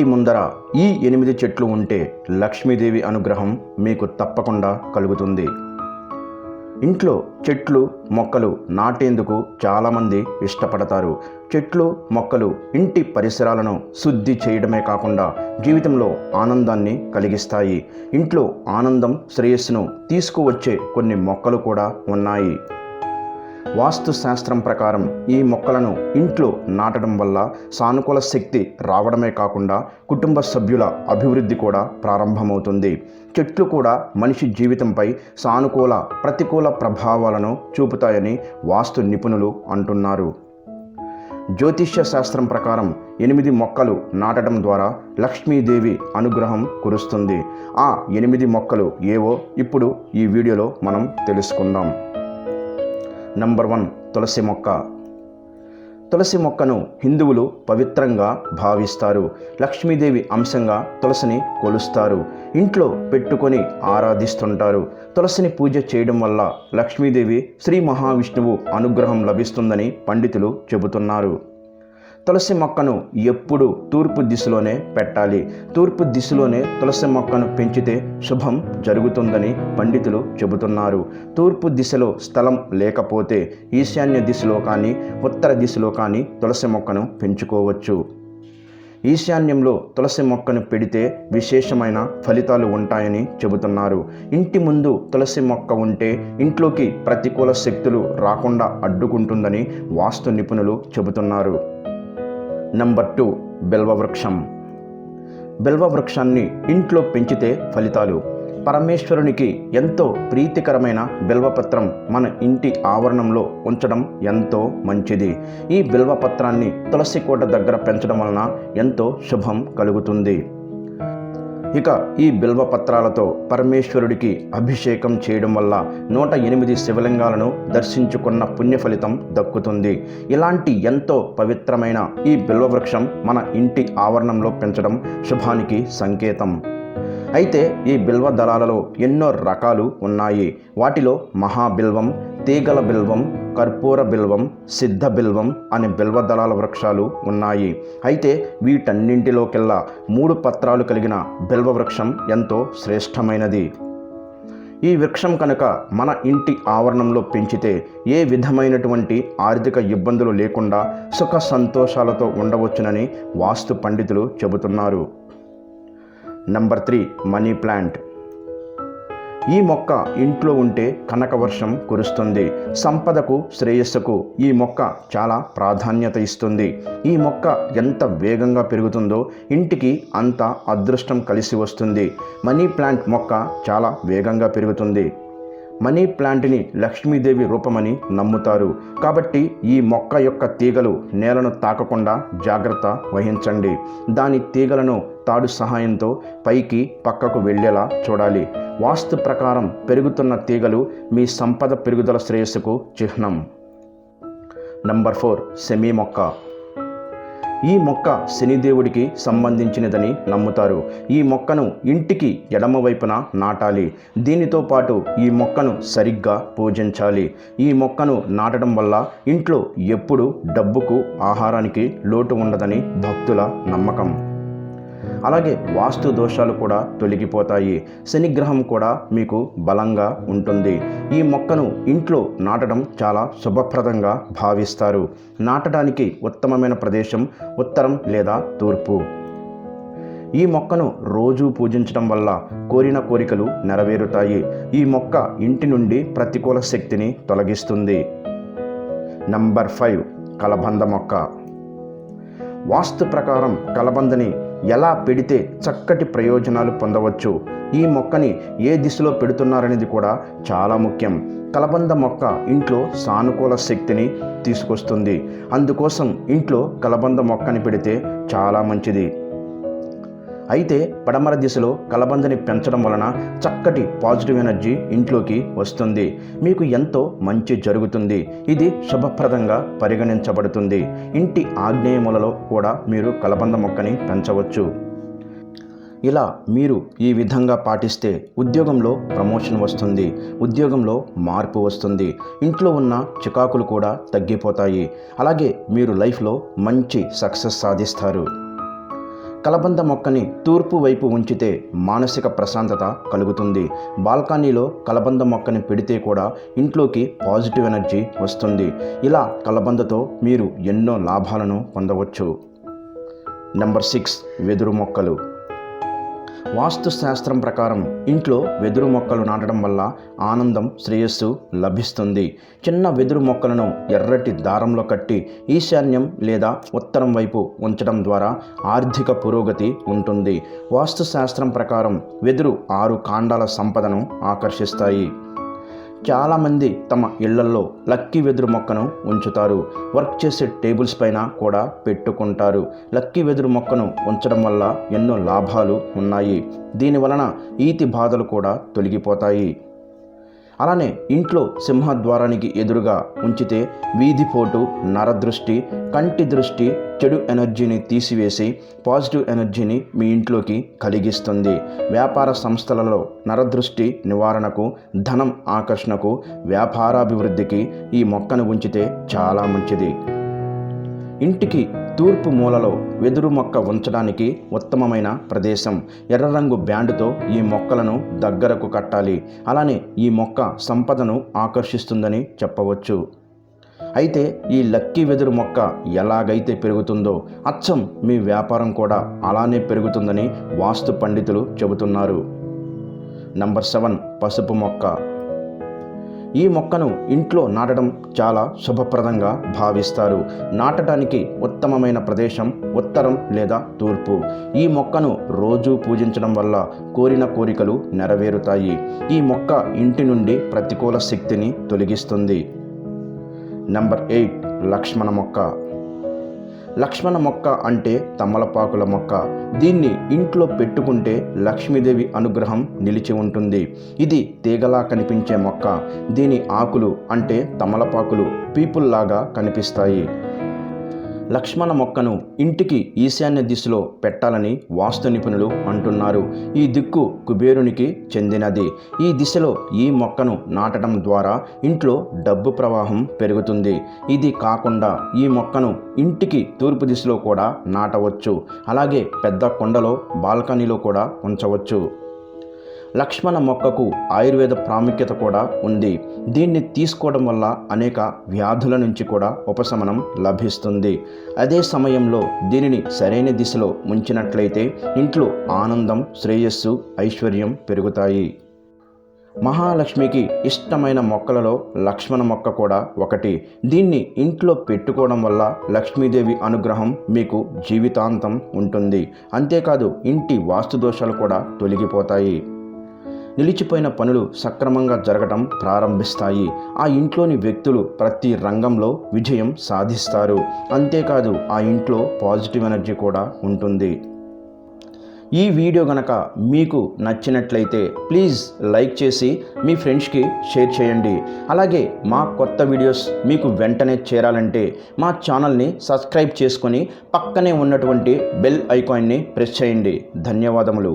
ఇంటి ముందర ఈ ఎనిమిది చెట్లు ఉంటే లక్ష్మీదేవి అనుగ్రహం మీకు తప్పకుండా కలుగుతుంది. ఇంట్లో చెట్లు మొక్కలు నాటేందుకు చాలామంది ఇష్టపడతారు. చెట్లు మొక్కలు ఇంటి పరిసరాలను శుద్ధి చేయడమే కాకుండా జీవితంలో ఆనందాన్ని కలిగిస్తాయి. ఇంట్లో ఆనందం శ్రేయస్సును తీసుకువచ్చే కొన్ని మొక్కలు కూడా ఉన్నాయి. వాస్తు శాస్త్రం ప్రకారం ఈ మొక్కలను ఇంట్లో నాటడం వల్ల సానుకూల శక్తి రావడమే కాకుండా కుటుంబ సభ్యుల అభివృద్ధి కూడా ప్రారంభమవుతుంది. చెట్లు కూడా మనిషి జీవితంపై సానుకూల ప్రతికూల ప్రభావాలను చూపుతాయని వాస్తు నిపుణులు అంటున్నారు. జ్యోతిష్య శాస్త్రం ప్రకారం ఎనిమిది మొక్కలు నాటడం ద్వారా లక్ష్మీదేవి అనుగ్రహం కురుస్తుంది. ఆ ఎనిమిది మొక్కలు ఏవో ఇప్పుడు ఈ వీడియోలో మనం తెలుసుకుందాం. నంబర్ వన్ తులసి మొక్క. తులసి మొక్కను హిందువులు పవిత్రంగా భావిస్తారు. లక్ష్మీదేవి అంశంగా తులసిని కొలుస్తారు. ఇంట్లో పెట్టుకొని ఆరాధిస్తుంటారు. తులసిని పూజ చేయడం వల్ల లక్ష్మీదేవి శ్రీ మహావిష్ణువు అనుగ్రహం లభిస్తుందని పండితులు చెబుతున్నారు. తులసి మొక్కను ఎప్పుడు తూర్పు దిశలోనే పెట్టాలి. తూర్పు దిశలోనే తులసి మొక్కను పెంచితే శుభం జరుగుతుందని పండితులు చెబుతున్నారు. తూర్పు దిశలో స్థలం లేకపోతే ఈశాన్య దిశలో కానీ ఉత్తర దిశలో కానీ తులసి మొక్కను పెంచుకోవచ్చు. ఈశాన్యంలో తులసి మొక్కను పెడితే విశేషమైన ఫలితాలు ఉంటాయని చెబుతున్నారు. ఇంటి ముందు తులసి మొక్క ఉంటే ఇంట్లోకి ప్రతికూల శక్తులు రాకుండా అడ్డుకుంటుందని వాస్తు నిపుణులు చెబుతున్నారు. నంబర్ టూ బిల్వవృక్షం బిల్వవృక్షాన్ని ఇంట్లో పెంచితే ఫలితాలు. పరమేశ్వరునికి ఎంతో ప్రీతికరమైన బిల్వపత్రం మన ఇంటి ఆవరణంలో ఉంచడం ఎంతో మంచిది. ఈ బిల్వపత్రాన్ని తులసి కోట దగ్గర పెంచడం వలన ఎంతో శుభం కలుగుతుంది. ఇక ఈ బిల్వ పత్రాలతో పరమేశ్వరుడికి అభిషేకం చేయడం వల్ల నూట ఎనిమిది శివలింగాలను దర్శించుకున్న పుణ్య ఫలితం దక్కుతుంది. ఇలాంటి ఎంతో పవిత్రమైన ఈ బిల్వవృక్షం మన ఇంటి ఆవరణంలో పెంచడం శుభానికి సంకేతం. అయితే ఈ బిల్వ దళాలలో ఎన్నో రకాలు ఉన్నాయి. వాటిలో మహాబిల్వం తీగల బిల్వం కర్పూర బిల్వం సిద్ధ బిల్వం అనే బిల్వ దళాల వృక్షాలు ఉన్నాయి. అయితే వీటన్నింటిలోకెల్లా మూడు పత్రాలు కలిగిన బిల్వ వృక్షం ఎంతో శ్రేష్టమైనది. ఈ వృక్షం కనుక మన ఇంటి ఆవరణంలో పెంచితే ఏ విధమైనటువంటి ఆర్థిక ఇబ్బందులు లేకుండా సుఖ సంతోషాలతో ఉండవచ్చునని వాస్తు పండితులు చెబుతున్నారు. Number three money plant. ఈ మొక్క ఇంట్లో ఉంటే కనకవర్షం కురుస్తుంది. సంపదకు శ్రేయస్సుకు ఈ మొక్క చాలా ప్రాధాన్యత ఇస్తుంది. ఈ మొక్క ఎంత వేగంగా పెరుగుతుందో ఇంటికి అంత అదృష్టం కలిసి వస్తుంది. మనీ ప్లాంట్ మొక్క చాలా వేగంగా పెరుగుతుంది. మనీ ప్లాంట్ని లక్ష్మీదేవి రూపమని నమ్ముతారు. కాబట్టి ఈ మొక్క యొక్క తీగలు నేలను తాకకుండా జాగ్రత్త వహించండి. దాని తీగలను తాడు సహాయంతో పైకి పక్కకు వెళ్ళేలా చూడాలి. వాస్తు ప్రకారం పెరుగుతున్న తీగలు మీ సంపద పెరుగుదల శ్రేయస్సుకు చిహ్నం. నంబర్ ఫోర్ సెమీ మొక్క. ఈ మొక్క శనిదేవుడికి సంబంధించినదని నమ్ముతారు. ఈ మొక్కను ఇంటికి ఎడమవైపున నాటాలి. దీనితో పాటు ఈ మొక్కను సరిగ్గా పూజించాలి. ఈ మొక్కను నాటడం వల్ల ఇంట్లో ఎప్పుడు డబ్బుకు ఆహారానికి లోటు ఉండదని భక్తుల నమ్మకం. అలాగే వాస్తు దోషాలు కూడా తొలగిపోతాయి. శనిగ్రహం కూడా మీకు బలంగా ఉంటుంది. ఈ మొక్కను ఇంట్లో నాటడం చాలా శుభప్రదంగా భావిస్తారు. నాటడానికి ఉత్తమమైన ప్రదేశం ఉత్తరం లేదా తూర్పు. ఈ మొక్కను రోజూ పూజించడం వల్ల కోరిన కోరికలు నెరవేరుతాయి. ఈ మొక్క ఇంటి నుండి ప్రతికూల శక్తిని తొలగిస్తుంది. నంబర్ ఫైవ్ కలబంద మొక్క. వాస్తు ప్రకారం కలబందని ఎలా పెడితే చక్కటి ప్రయోజనాలు పొందవచ్చు? ఈ మొక్కని ఏ దిశలో పెడుతున్నారనేది కూడా చాలా ముఖ్యం. కలబంద మొక్క ఇంట్లో సానుకూల శక్తిని తీసుకొస్తుంది. అందుకోసం ఇంట్లో కలబంద మొక్కని పెడితే చాలా మంచిది. అయితే పడమర దిశలో కలబందని పెంచడం వలన చక్కటి పాజిటివ్ ఎనర్జీ ఇంట్లోకి వస్తుంది. మీకు ఎంతో మంచి జరుగుతుంది. ఇది శుభప్రదంగా పరిగణించబడుతుంది. ఇంటి ఆగ్నేయములలో కూడా మీరు కలబంద మొక్కని పెంచవచ్చు. ఇలా మీరు ఈ విధంగా పాటిస్తే ఉద్యోగంలో ప్రమోషన్ వస్తుంది. ఉద్యోగంలో మార్పు వస్తుంది. ఇంట్లో ఉన్న చికాకులు కూడా తగ్గిపోతాయి. అలాగే మీరు లైఫ్లో మంచి సక్సెస్ సాధిస్తారు. కలబంద మొక్కని తూర్పు వైపు ఉంచితే మానసిక ప్రశాంతత కలుగుతుంది. బాల్కనీలో కలబంద మొక్కని పెడితే కూడా ఇంట్లోకి పాజిటివ్ ఎనర్జీ వస్తుంది. ఇలా కలబందతో మీరు ఎన్నో లాభాలను పొందవచ్చు. నెంబర్ సిక్స్ వెదురు మొక్కలు. వాస్తుశాస్త్రం ప్రకారం ఇంట్లో వెదురు మొక్కలు నాటడం వల్ల ఆనందం శ్రేయస్సు లభిస్తుంది. చిన్న వెదురు మొక్కలను ఎర్రటి దారంలో కట్టి ఈశాన్యం లేదా ఉత్తరం వైపు ఉంచడం ద్వారా ఆర్థిక పురోగతి ఉంటుంది. వాస్తుశాస్త్రం ప్రకారం వెదురు ఆరు కాండాల సంపదను ఆకర్షిస్తాయి. చాలామంది తమ ఇళ్ళలో లక్కీ వెదురు మొక్కను ఉంచుతారు. వర్క్ చేసే టేబుల్స్ పైన కూడా పెట్టుకుంటారు. లక్కీ వెదురు మొక్కను ఉంచడం వల్ల ఎన్నో లాభాలు ఉన్నాయి. దీని వలన ఈతి బాధలు కూడా తొలగిపోతాయి. అలానే ఇంట్లో సింహద్వారానికి ఎదురుగా ఉంచితే వీధిపోటు నరదృష్టి కంటి దృష్టి చెడు ఎనర్జీని తీసివేసి పాజిటివ్ ఎనర్జీని మీ ఇంట్లోకి కలిగిస్తుంది. వ్యాపార సంస్థలలో నరదృష్టి నివారణకు ధనం ఆకర్షణకు వ్యాపారాభివృద్ధికి ఈ మొక్కను ఉంచితే చాలా మంచిది. ఇంటికి తూర్పు మూలలో వెదురు మొక్క ఉంచడానికి ఉత్తమమైన ప్రదేశం. ఎర్ర రంగు బ్యాండ్తో ఈ మొక్కలను దగ్గరకు కట్టాలి. అలానే ఈ మొక్క సంపదను ఆకర్షిస్తుందని చెప్పవచ్చు. అయితే ఈ లక్కీ వెదురు మొక్క ఎలాగైతే పెరుగుతుందో అచ్చం మీ వ్యాపారం కూడా అలానే పెరుగుతుందని వాస్తు పండితులు చెబుతున్నారు. నంబర్ సెవెన్ పసుపు మొక్క. ఈ మొక్కను ఇంట్లో నాటడం చాలా శుభప్రదంగా భావిస్తారు. నాటడానికి ఉత్తమమైన ప్రదేశం ఉత్తరం లేదా తూర్పు. ఈ మొక్కను రోజు పూజించడం వల్ల కోరిన కోరికలు నెరవేరుతాయి. ఈ మొక్క ఇంటి నుండి ప్రతికూల శక్తిని తొలగిస్తుంది. నంబర్ ఎయిట్ లక్ష్మణ మొక్క. లక్ష్మణ మొక్క అంటే తమలపాకుల మొక్క. దీన్ని ఇంట్లో పెట్టుకుంటే లక్ష్మీదేవి అనుగ్రహం నిలిచి ఉంటుంది. ఇది తీగలా కనిపించే మొక్క. దీని ఆకులు అంటే తమలపాకులు పీపుల్లాగా కనిపిస్తాయి. లక్ష్మణ మొక్కను ఇంటికి ఈశాన్య దిశలో పెట్టాలని వాస్తు నిపుణులు అంటున్నారు. ఈ దిక్కు కుబేరునికి చెందినది. ఈ దిశలో ఈ మొక్కను నాటడం ద్వారా ఇంట్లో డబ్బు ప్రవాహం పెరుగుతుంది. ఇది కాకుండా ఈ మొక్కను ఇంటికి తూర్పు దిశలో కూడా నాటవచ్చు. అలాగే పెద్ద కొండలో బాల్కనీలో కూడా ఉంచవచ్చు. లక్ష్మణ మొక్కకు ఆయుర్వేద ప్రాముఖ్యత కూడా ఉంది. దీన్ని తీసుకోవడం వల్ల అనేక వ్యాధుల నుంచి కూడా ఉపశమనం లభిస్తుంది. అదే సమయంలో దీనిని సరైన దిశలో ఉంచినట్లయితే ఇంట్లో ఆనందం శ్రేయస్సు ఐశ్వర్యం పెరుగుతాయి. మహాలక్ష్మికి ఇష్టమైన మొక్కలలో లక్ష్మణ మొక్క కూడా ఒకటి. దీన్ని ఇంట్లో పెట్టుకోవడం వల్ల లక్ష్మీదేవి అనుగ్రహం మీకు జీవితాంతం ఉంటుంది. అంతేకాదు ఇంటి వాస్తు దోషాలు కూడా తొలగిపోతాయి. నిలిచిపోయిన పనులు సక్రమంగా జరగటం ప్రారంభిస్తాయి. ఆ ఇంట్లోని వ్యక్తులు ప్రతి రంగంలో విజయం సాధిస్తారు. అంతేకాదు ఆ ఇంట్లో పాజిటివ్ ఎనర్జీ కూడా ఉంటుంది. ఈ వీడియో గనక మీకు నచ్చినట్లయితే ప్లీజ్ లైక్ చేసి మీ ఫ్రెండ్స్కి షేర్ చేయండి. అలాగే మా కొత్త వీడియోస్ మీకు వెంటనే చేరాలంటే మా ఛానల్ని సబ్స్క్రైబ్ చేసుకొని పక్కనే ఉన్నటువంటి బెల్ ఐకాన్ని ప్రెస్ చేయండి. ధన్యవాదములు.